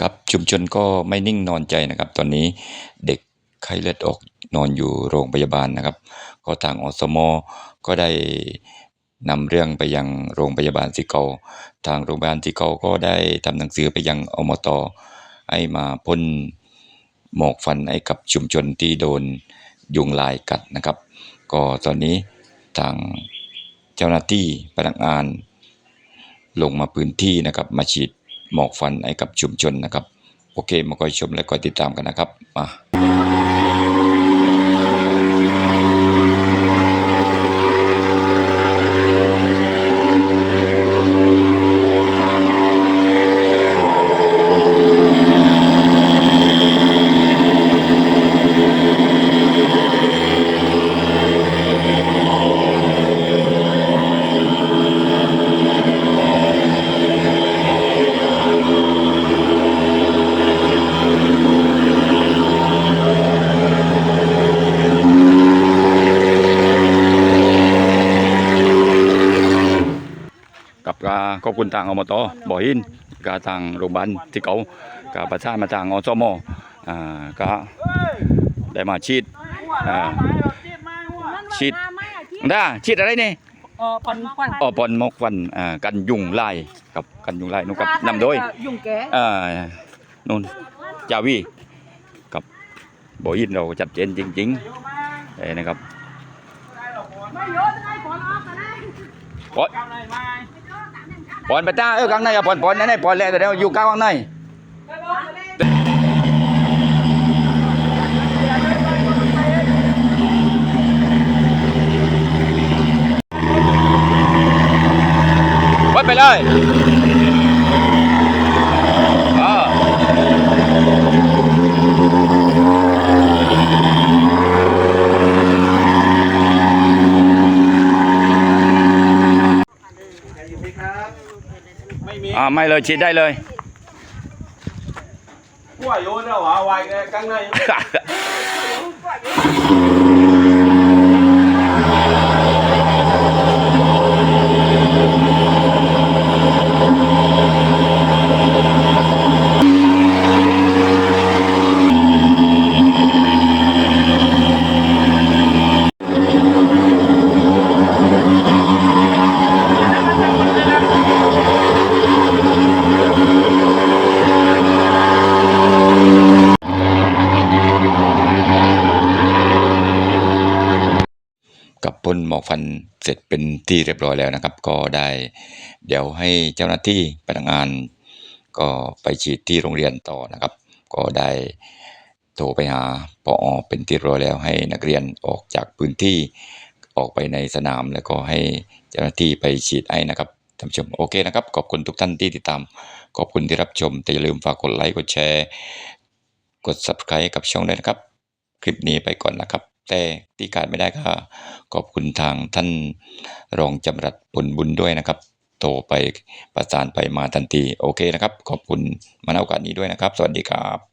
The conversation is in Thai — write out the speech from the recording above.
ครับชุมชนก็ไม่นิ่งนอนใจนะครับ ตอนนี้เด็กไข้เลือดออกนอนอยู่โรงพยาบาลนะครับ ก็ทางอสมก็ได้นำเรื่องไปยังโรงพยาบาลสิเกาทางโรงพยาบาลสิเกาก็ได้ทำหนังสือไปยังอมตให้มาพ่นหมอกฟันให้กับชุมชนที่โดนยุงลายกัดนะครับ ก็ตอนนี้ทางเจ้าหน้าที่พนักงานลงมาพื้นที่นะครับ มาฉีด หมอกฟันให้กับชุมชนนะครับ โอเคมาคอยชมและคอยติดตามกันนะครับมา ขอบคุณทางอมตบ่อหินกาทางโรงพยาบาลที่เขากาประชานมาทางอสมอ่าก็ได้มาฉีดอ่าฉีดด้าฉีดอะไรนี่เออปันควันอ๋อปอนหมอกฟันอ่ากันยุงลายกับกันยุงลายนู่นกับนำโดยยุ่งแกอ่านู่นจาวีกับบ่อหินเราจัดเจนจริงๆเอ้นะครับไม่เยอะได้ผลออกกันได้ปอน ปอนไปตาเออกลางในอะปอนปอนนั่นไงปอนแล้วแต่เดี๋ยวอยู่กลางข้างในวัดไปเลยอ่า อ่าไม่เลยฉีดได้เลยขั้วโยนแล้วเหรอวายกลางในกับพ่ นหมอกฟันเสร็จเป็นที่เรียบร้อยแล้วนะครับ ก็ได้ เดี๋ยวให้เจ้าหน้าที่พนักงาน ก็ไปฉีดที่โรงเรียนต่อนะครับ ก็ได้โทรไปหาปอเป็นที่เรียบร้อยแล้วให้นักเรียนออกจากพื้นที่ออกไปในสนาม แล้วก็ให้เจ้าหน้าที่ไปฉีดให้นะครับท่านผู้ชมโอเคนะครับ ขอบคุณทุกท่านที่ติดตาม ขอบคุณที่รับชม แต่อย่าลืมฝากกดไลค์กดแชร์ กด subscribe กับช่องด้วยนะครับ คลิปนี้ไปก่อนนะครับ แต่ที่ขาดไม่ได้ก็ขอบคุณทางท่านรองจำรัดผลบุญด้วยนะครับ โทรไปประสานไปมาทันที โอเคนะครับ ขอบคุณมาณโอกาสนี้ด้วยนะครับ สวัสดีครับ